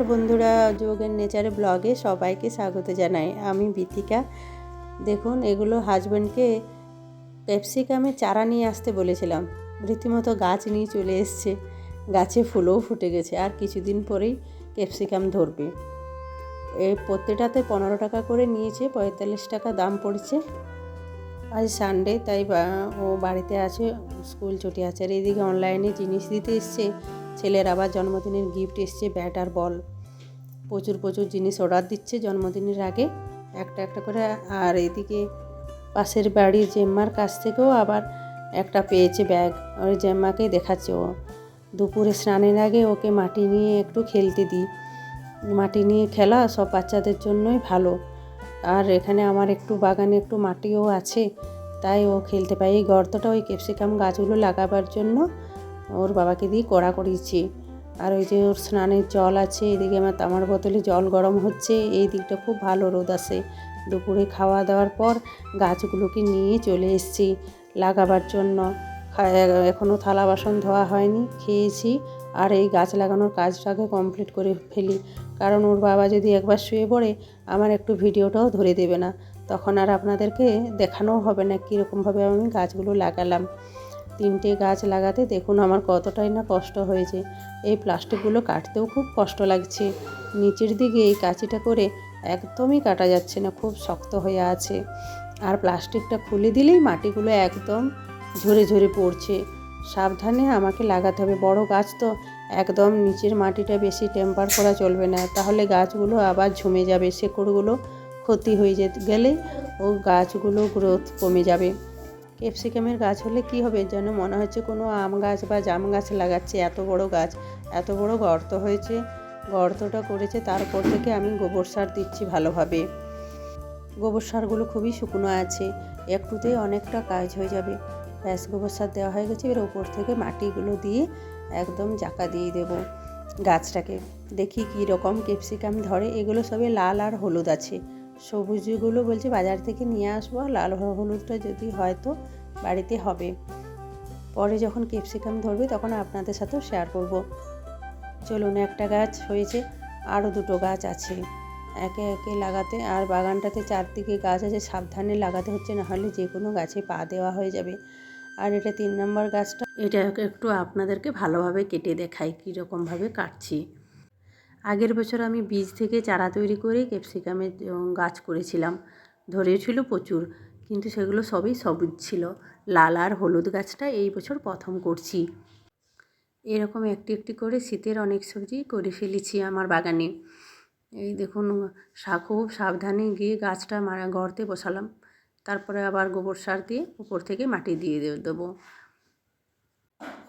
নমস্কার বন্ধুরা যোগের নেচারে ব্লগে সবাইকে স্বাগত জানাই। আমি বিথিকা দেখুন, এগুলো হাজব্যান্ডকে ক্যাপসিকামে চারা নিয়ে আসতে বলেছিলাম। রীতিমতো গাছ নিয়ে চলে এসছে। গাছে ফুলও ফুটে গেছে। আর কিছুদিন পরেই ক্যাপসিকাম ধরবে। এই প্রত্যেকটাতে পনেরো টাকা করে নিয়েছে, পঁয়তাল্লিশ টাকা দাম পড়ছে। আজ সানডে তাই ও বাড়িতে আছে, স্কুল ছুটি আছে। আর এদিকে অনলাইনে জিনিস দিতে এসছে। ছেলের আবার জন্মদিনের গিফট এসছে ব্যাট আর বল প্রচুর প্রচুর জিনিস অর্ডার দিচ্ছে জন্মদিনের আগে। একটা একটা করে আর এদিকে পাশের বাড়ির জেম্মার কাছ থেকেও আবার একটা পেয়েছে ব্যাগ ওই জেম্মাকে দেখাচ্ছে ও। দুপুরে স্নানের আগে ওকে মাটি নিয়ে একটু খেলতে দিই। মাটি নিয়ে খেলা সব বাচ্চাদের জন্যই ভালো। আর এখানে আমার একটু বাগানে একটু মাটিও আছে, তাই ও খেলতে পায়। এই গর্তটা ওই ক্যাপসিকাম গাছগুলো লাগাবার জন্য ওর বাবাকে দিয়ে কড়া করিয়েছি আর ওই যে ওর স্নানের জল আছে, এদিকে আমার তামার বোতলে জল গরম হচ্ছে, এই দিকটা খুব ভালো রোদ আসে দুপুরে খাওয়া দাওয়ার পর গাছগুলোকে নিয়ে চলে এসেছি লাগাবার জন্য। এখনও থালা বাসন ধোয়া হয়নি, খেয়েছি। আর এই গাছ লাগানোর কাজটাকে কমপ্লিট করে ফেলি। কারণ ওর বাবা যদি একবার শুয়ে পড়ে, আমার একটু ভিডিওটাও ধরে দেবে না। তখন আর আপনাদেরকে দেখানোও হবে না কীরকমভাবে আমি গাছগুলো লাগালাম। তিনটে গাছ লাগাতে দেখুন আমার কতটাই না কষ্ট হয়েছে। এই প্লাস্টিকগুলো কাটতেও খুব কষ্ট লাগছে। নিচের দিকে এই কাঁচিটা করে একদমই কাটা যাচ্ছে না, খুব শক্ত হয়ে আছে। আর প্লাস্টিকটা খুলে দিলেই মাটিগুলো একদম ঝরে ঝরে পড়ছে। সাবধানে আমাকে লাগাতে হবে। বড় গাছ তো একদম নিচের মাটিটা বেশি টেম্পার করা চলবে না। তাহলে গাছগুলো আবার ঝুমে যাবে, শেকড়গুলো ক্ষতি হয়ে যেতে গেলে ও গাছগুলো গ্রোথ কমে যাবে। ক্যাপসিকামের গাছ হলে কি হবে যেন মনে হচ্ছে কোনো আম গাছ বা জাম গাছ লাগাচ্ছে, এত বড় গাছ, এত বড় গর্ত হয়েছে। গর্তটা করেছে তারপর থেকে আমি গোবর সার দিচ্ছি ভালোভাবে। গোবর সারগুলো খুবই শুকনো আছে, একটুতেই অনেকটা কাজ হয়ে যাবে। ব্যাস, গোবর সার দেওয়া হয়ে গেছে, এবার উপর থেকে মাটিগুলো দিয়ে একদম জাকা দিয়ে দেবো গাছটাকে। দেখি কী রকম ক্যাপসিকাম ধরে, এগুলো সবে লাল আর হলুদ আছে। সবুজগুলো বলছে, বাজার থেকে নিয়ে আসব লাল হলুদটা যদি হয়তো বাড়িতে হবে। পরে যখন ক্যাপসিকাম ধরবে তখন আপনাদের সাথেও শেয়ার করব। চলুন, একটা গাছ হয়েছে আরও দুটো গাছ আছে। একে একে লাগাতে, আর বাগানটাতে চারদিকে গাছ আছে, সাবধানে লাগাতে হচ্ছে, না হলে যে কোনো গাছে পা দেওয়া হয়ে যাবে। আর এটা তিন নম্বর গাছটা, এটা একটু আপনাদেরকে ভালোভাবে কেটে দেখাই, কীরকমভাবে কাটছি। আগের বছর আমি বীজ থেকে চারা তৈরি করে ক্যাপসিকামের গাছ করেছিলাম। ধরেছিল প্রচুর, কিন্তু সেগুলো সবই সবুজ ছিল। লাল আর হলুদ গাছটা এই বছর প্রথম করছি। এরকম একটি একটি করে শীতের অনেক সবজি করে ফেলেছি আমার বাগানে। এই দেখুন সা খুব সাবধানে গিয়ে গাছটা মারা, গর্তে বসালাম। তারপরে আবার গোবর সার দিয়ে উপর থেকে মাটি দিয়ে দেবো।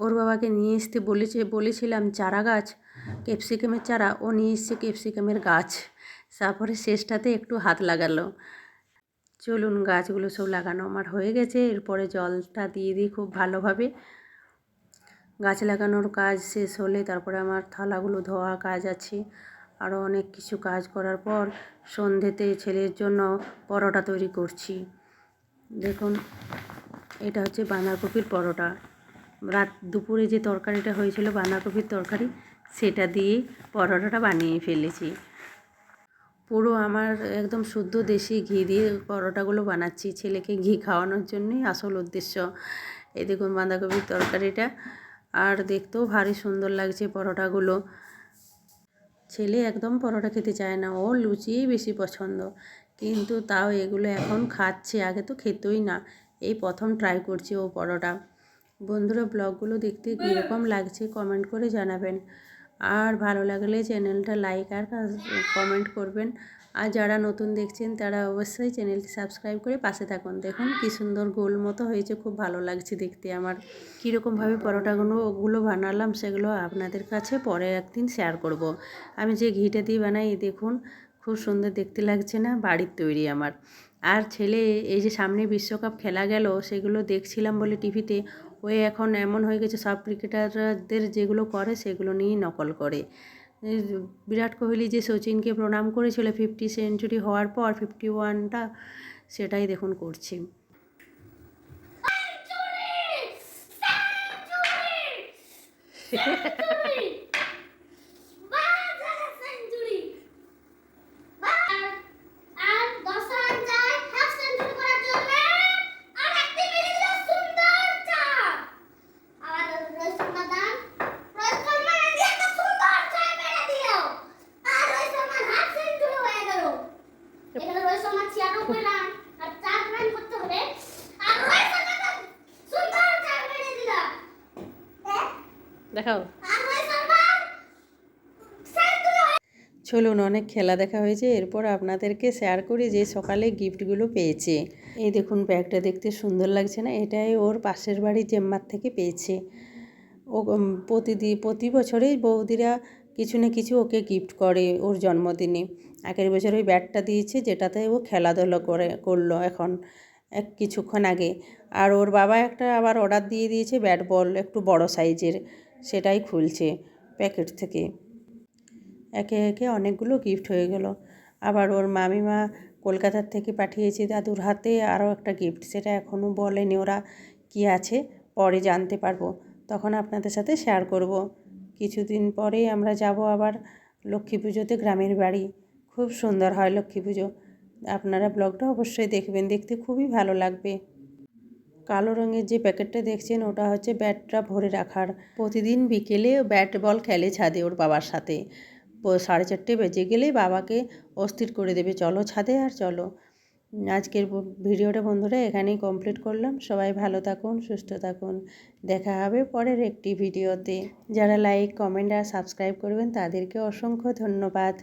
ওর বাবাকে নিয়ে আসতে বলেছে, বলেছিলাম, চারা গাছ ক্যাপসিকামের চারা ও নিয়ে এসছে ক্যাপসিকামের গাছ। তারপরে শেষটাতে একটু হাত লাগালো। চলুন গাছগুলো সব লাগানো আমার হয়ে গেছে। এরপরে জলটা দিয়ে দিই খুব ভালোভাবে। গাছ লাগানোর কাজ শেষ হলে তারপরে আমার থালাগুলো ধোয়া কাজ আছে। আরও অনেক কিছু কাজ করার পর সন্ধেতে ছেলের জন্য পরোটা তৈরি করছি। দেখুন, এটা হচ্ছে বাঁধাকপির পরোটা। রাত দুপুরে যে তরকারিটা হয়েছিল বাঁধাকপির তরকারি সেটা দিয়ে পরোটাটা বানিয়ে ফেলেছি। পুরো আমার একদম শুদ্ধ দেশি ঘি দিয়ে পরোটাগুলো বানাচ্ছি ছেলেকে ঘি খাওয়ানোর জন্যই আসল উদ্দেশ্য। এই দেখুন বাঁধাকপির তরকারিটা, আর দেখতেও ভারী সুন্দর লাগছে পরোটাগুলো। ছেলে একদম পরোটা খেতে চায় না, ও লুচিই বেশি পছন্দ। কিন্তু তাও এগুলো এখন খাচ্ছে, আগে তো খেতই না। এই প্রথম ট্রাই করছে ও পরোটা। বন্ধুরা, ব্লগগুলো দেখতে কীরকম লাগছে কমেন্ট করে জানাবেন। আর ভালো লাগলে চ্যানেলটা লাইক আর কমেন্ট করবেন। আর যারা নতুন দেখছেন, তারা অবশ্যই চ্যানেলটি সাবস্ক্রাইব করে পাশে থাকুন। দেখুন কী সুন্দর গোল মতো হয়েছে, খুব ভালো লাগছে দেখতে আমার। কীরকমভাবে পরোটাগুলো ওগুলো বানালাম, সেগুলো আপনাদের কাছে পরে একদিন শেয়ার করব। আমি যে ঘিটা দিয়ে বানাই দেখুন, খুব সুন্দর দেখতে লাগছে না, বাড়ির তৈরি আমার। আর ছেলে, এই যে সামনে বিশ্বকাপ খেলা গেল, সেগুলো দেখছিলাম বলে টিভিতে। ওই এখন এমন হয়ে গেছে, সব ক্রিকেটারদের যেগুলো করে, সেগুলো নিয়েই নকল করে। বিরাট কোহলি যে সচিনকে প্রণাম করেছিল ফিফটি সেঞ্চুরি হওয়ার পর ফিফটি ওয়ানটা সেটাই দেখুন করছি। দেখাও। চলুন, অনেক খেলা দেখা হয়েছে। এরপর আপনাদেরকে শেয়ার করি যে সকালে গিফটগুলো পেয়েছে। এই দেখুন ব্যাগটা দেখতে সুন্দর লাগছে না? এটাই ওর পাশের বাড়ির জেম্মার থেকে পেয়েছে। ও প্রতিদিন প্রতি বছরেই বৌদিরা কিছু না কিছু ওকে গিফট করে ওর জন্মদিনে। আগের বছর ওই ব্যাটটা দিয়েছে, যেটাতে ও খেলাধুলো করে, করল এখন, এক কিছুক্ষণ আগে। আর ওর বাবা একটা আবার অর্ডার দিয়ে দিয়েছে ব্যাট বল একটু বড় সাইজের সেটাই খুলছে প্যাকেট থেকে। একে একে অনেকগুলো গিফট হয়ে গেল। আবার ওর মামিমা কলকাতার থেকে পাঠিয়েছে দাদুর হাতে আরও একটা গিফট সেটা এখনও বলেনি ওরা কি আছে, পরে জানতে পারব। তখন আপনাদের সাথে শেয়ার করব। কিছুদিন পরেই আমরা যাব আবার লক্ষ্মী পুজোতে গ্রামের বাড়ি। খুব সুন্দর হয় লক্ষ্মী পুজো। আপনারা ব্লগটা অবশ্যই দেখবেন, দেখতে খুবই ভালো লাগবে। কালো রঙের যে প্যাকেটটা দেখছেন, ওটা হচ্ছে ব্যাটটা ভরে রাখার। প্রতিদিন বিকেলে ব্যাট বল খেলে ছাদে ওর বাবার সাথে। সাড়ে চারটে বেজে গেলেই বাবাকে অস্থির করে দেবে। চলো ছাদে আর চলো। আজকের ভিডিওটা বন্ধুরা এখানেই কমপ্লিট করলাম। সবাই ভালো থাকুন, সুস্থ থাকুন। দেখা হবে পরের একটি ভিডিওতে। যারা লাইক কমেন্ট আর সাবস্ক্রাইব করবেন, তাদেরকে অসংখ্য ধন্যবাদ।